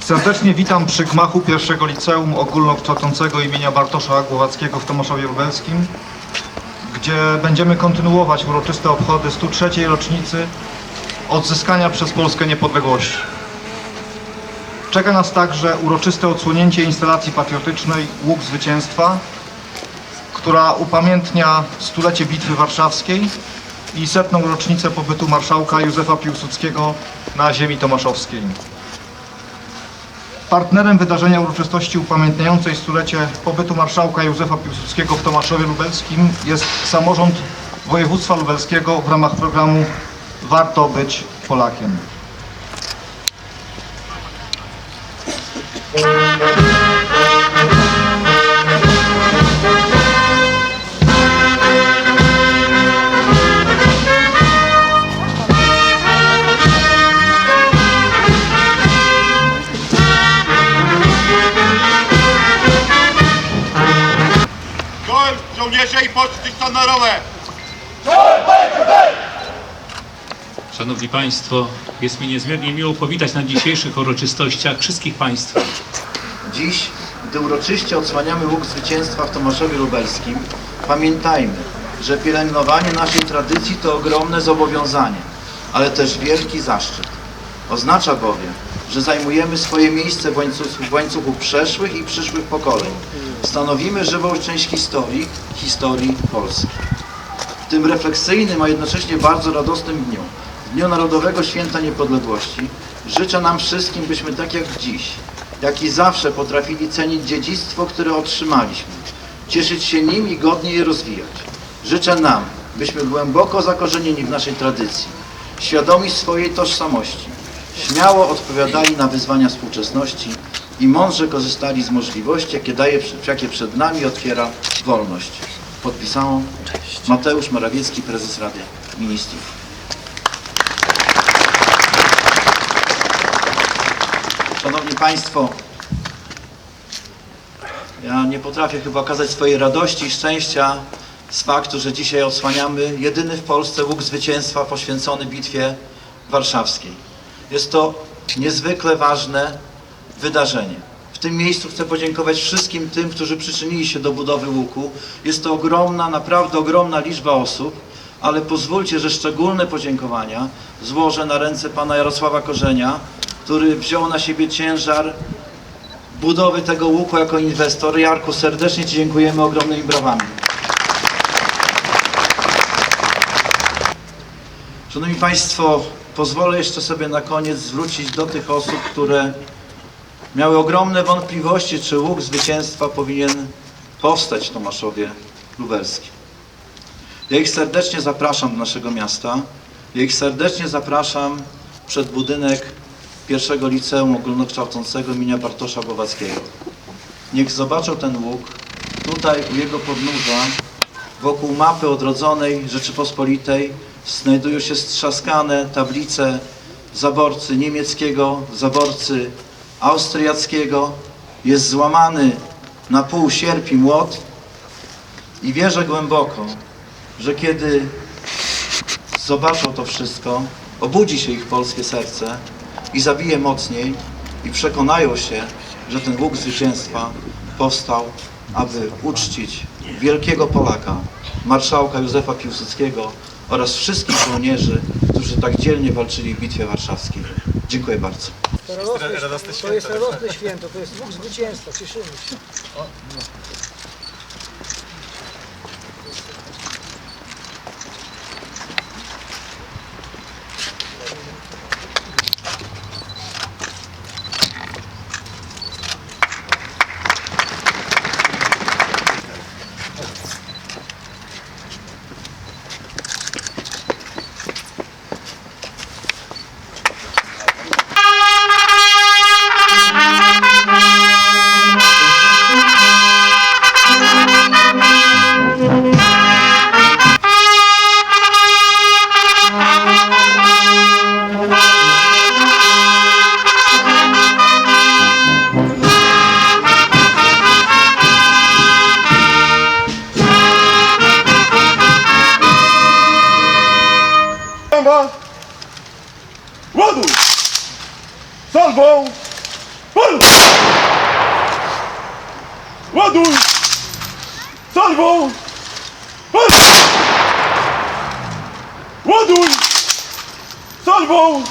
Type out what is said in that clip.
Serdecznie witam przy gmachu pierwszego liceum ogólnokształcącego imienia Bartosza Głowackiego w Tomaszowie Lubelskim, gdzie będziemy kontynuować uroczyste obchody 103. rocznicy odzyskania przez Polskę niepodległości. Czeka nas także uroczyste odsłonięcie instalacji patriotycznej Łuk Zwycięstwa, która upamiętnia stulecie Bitwy Warszawskiej i setną rocznicę pobytu marszałka Józefa Piłsudskiego na ziemi tomaszowskiej. Partnerem wydarzenia uroczystości upamiętniającej stulecie pobytu marszałka Józefa Piłsudskiego w Tomaszowie Lubelskim jest samorząd województwa lubelskiego w ramach programu Warto być Polakiem. I poczty honorowe! Szanowni Państwo, jest mi niezmiernie miło powitać na dzisiejszych uroczystościach wszystkich Państwa. Dziś, gdy uroczyście odsłaniamy łuk zwycięstwa w Tomaszowie Lubelskim, pamiętajmy, że pielęgnowanie naszej tradycji to ogromne zobowiązanie, ale też wielki zaszczyt. Oznacza bowiem, że zajmujemy swoje miejsce w łańcuchu, w łańcuchu przeszłych i przyszłych pokoleń. Stanowimy żywą część historii, historii Polski. W tym refleksyjnym, a jednocześnie bardzo radosnym dniu, Dniu Narodowego Święta Niepodległości, życzę nam wszystkim, byśmy tak jak dziś, jak i zawsze potrafili cenić dziedzictwo, które otrzymaliśmy, cieszyć się nim i godnie je rozwijać. Życzę nam, byśmy głęboko zakorzenieni w naszej tradycji, świadomi swojej tożsamości, śmiało odpowiadali na wyzwania współczesności i mądrze korzystali z możliwości, jakie daje, jakie przed nami otwiera wolność. Podpisało Mateusz Morawiecki, prezes Rady Ministrów. Szanowni Państwo, ja nie potrafię chyba okazać swojej radości i szczęścia z faktu, że dzisiaj odsłaniamy jedyny w Polsce łuk zwycięstwa poświęcony Bitwie Warszawskiej. Jest to niezwykle ważne wydarzenie. W tym miejscu chcę podziękować wszystkim tym, którzy przyczynili się do budowy łuku. Jest to ogromna, naprawdę ogromna liczba osób, ale pozwólcie, że szczególne podziękowania złożę na ręce pana Jarosława Korzenia, który wziął na siebie ciężar budowy tego łuku jako inwestor. Jarku, serdecznie Ci dziękujemy ogromnymi brawami. Szanowni Państwo, pozwolę jeszcze sobie na koniec zwrócić do tych osób, które miały ogromne wątpliwości, czy łuk zwycięstwa powinien powstać w Tomaszowie Lubelskim. Ja ich serdecznie zapraszam do naszego miasta. Ja ich serdecznie zapraszam przed budynek pierwszego liceum ogólnokształcącego imienia Bartosza Głowackiego. Niech zobaczą ten łuk. Tutaj u jego podnóża, wokół mapy odrodzonej Rzeczypospolitej, znajdują się strzaskane tablice zaborcy niemieckiego, zaborcy austriackiego. Jest złamany na pół sierp i młot i wierzę głęboko, że kiedy zobaczą to wszystko, obudzi się ich polskie serce i zabije mocniej i przekonają się, że ten łuk zwycięstwa powstał, aby uczcić wielkiego Polaka, marszałka Józefa Piłsudskiego oraz wszystkich żołnierzy, którzy tak dzielnie walczyli w Bitwie Warszawskiej. Dziękuję bardzo. To, radosne, to jest radosne święto, to jest Bóg zwycięstwa, cieszymy się. gol. Um! Salvou! Um! Salvou!